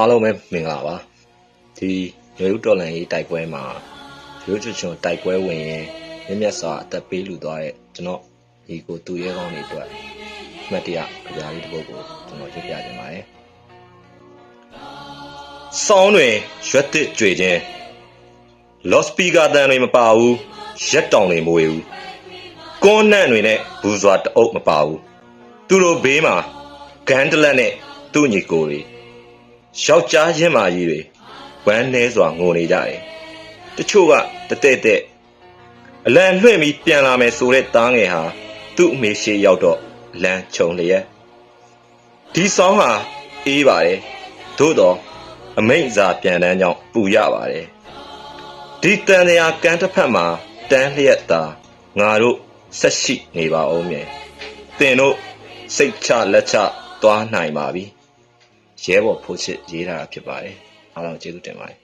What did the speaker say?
အားလုံးပဲမင်္ဂလာပါဒီရွေးတော်လန်ရေးတိုက်ပွဲမှာရိုးချွချွန်တိုက်ပွဲဝင်ရင်မြက်မြက်စွာအသက်ပေးလူသွားတဲ့ကျွန်တော်ဒီကိုသူရဲကောင်းတွေအတွက်အမှတ်တရကြပြလေးတစ်ပုဒ်ကိုကျွန်တော်ကြပြခြင်းပါတယ်ဆောင်းတွင်ရွက်တစ်ကြွေခြင်း လော့စပီကာတန်တွေမပါဘူးရက်တောင်တွေမဝေဘူးကွန်းနှံ့တွေနဲ့ဘူးစွာတအုပ်မပါဘူးသူတို့ဘေးမှာဂန်တလက်နဲ့သူ့ညီကိုတွေ ယောက်ျားချင်းမာကြီးတွေဝမ်းနှဲစွာငိုနေကြတယ်။တချို့ကတတဲ့တဲ့အလံလွှင့်ပြီးပြန်လာမယ်ဆိုတဲ့သားငယ်ဟာသူ့အမေရှိရောက်တော့လမ်းချုံလျက်ဒီဆောင်ဟာအေးပါတယ်သို့တော့အမိန့်စာပြန်တန်းကြောင့်ပူရပါတယ်ဒီတန်တရားကန်းတစ်ဖက်မှာတန်းလျက်သာငါတို့ဆက်ရှိနေပါအောင်မြေတင်တို့စိတ်ချလက်ချသွားနိုင်ပါပြီ ရဲဘော်ဖိုးချစ်ရေးထားတာဖြစ်ပါတယ်အားလုံးကျေးဇူးတင်ပါတယ်